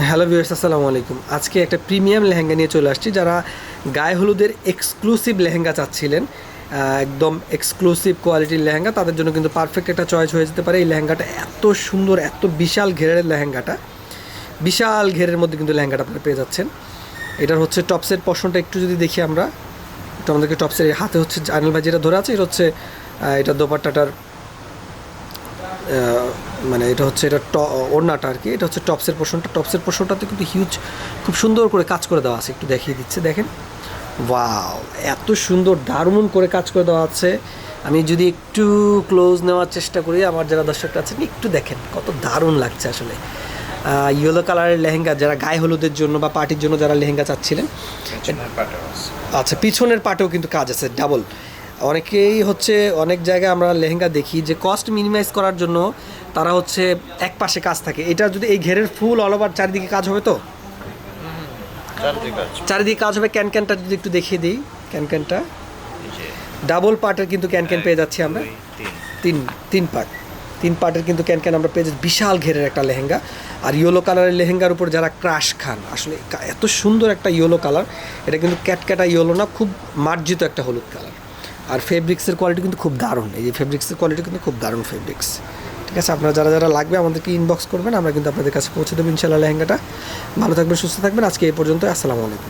Hello viewers আসসালামু আলাইকুম। আজকে একটা প্রিমিয়াম লেহেঙ্গা নিয়ে চলে আসছি যারা গায়ে হলুদের এক্সক্লুসিভ লেহেঙ্গা চাচ্ছিলেন। একদম এক্সক্লুসিভ কোয়ালিটির লেহেঙ্গা, তাদের জন্য কিন্তু পারফেক্ট একটা চয়েস হয়ে যেতে পারে। এই লেহেঙ্গাটা এত সুন্দর, এত বিশাল ঘেরের লেহেঙ্গাটা। বিশাল ঘেরের মধ্যে কিন্তু লেহেঙ্গাটা আপনারা পেয়ে যাচ্ছেন। এটার হচ্ছে টপসের পশনটা একটু যদি দেখি আমরা। একটু আমাদেরকে টপসের হাতে হচ্ছে আনিল ভাই যেটা ধরে আছে, এটা হচ্ছে এটা দোপাট্টাটার মানে এটা হচ্ছে এটা ট ওড়নাটা আর কি এটা হচ্ছে টপসের পোর্শনটা টপসের পোর্শনটাতে কিন্তু হিউজ খুব সুন্দর করে কাজ করে দেওয়া আছে একটু দেখিয়ে দিচ্ছে দেখেন। ওয়াও এত সুন্দর দারুণ করে কাজ করে দেওয়া আছে। আমি যদি একটু ক্লোজ নেওয়ার চেষ্টা করি আমার যারা দর্শকরা আছেন একটু দেখেন কত দারুণ লাগছে আসলে। ইয়েলো কালারের লেহেঙ্গা যারা গায়ে হলুদের জন্য বা পার্টির জন্য যারা লেহেঙ্গা চাচ্ছিলেন আচ্ছা পিছনের পাটেও কিন্তু কাজ আছে ডাবল অনেকেই হচ্ছে অনেক জায়গায় আমরা লেহেঙ্গা দেখি যে কস্ট মিনিমাইজ করার জন্য তারা হচ্ছে এক পাশে কাজ থাকে। এটা যদি এই ঘেরের ফুল অল ওভার চারিদিকে কাজ হবে তো? চারিদিকে কাজ হবে। ক্যান ক্যানটা যদি একটু দেখিয়ে দিই ক্যান ক্যানটা। ডাবল পার্টের কিন্তু ক্যান ক্যান পেয়ে যাচ্ছি আমরা। তিন। তিন পার্ট তিন পার্টের কিন্তু ক্যান ক্যান আমরা পেয়ে যাচ্ছি। বিশাল ঘেরের একটা লেহেঙ্গা। আর ইয়েলো কালারের লেহেঙ্গার উপর যারা ক্রাশ খান আসলে এত সুন্দর একটা ইয়েলো কালার এটা কিন্তু ক্যাটক্যাটা ইয়েলো না খুব মার্জিত একটা হলুদ কালার আর ফেব্রিক্সের কোয়ালিটি কিন্তু খুব দারুণ। এই যে ফেব্রিক্সের কোয়ালিটি কিন্তু খুব দারুণ ফেব্রিক্স ঠিক আছে, আপনারা যারা যারা লাগবে আমাদেরকে ইনবক্স করবেন, আমরা কিন্তু আপনাদের কাছে পৌঁছে দেবো ইনশাল্লাহ লেহেঙ্গাটা। ভালো থাকবেন, সুস্থ থাকবেন। আজকে এই পর্যন্ত আসসালামু আলাইকুম।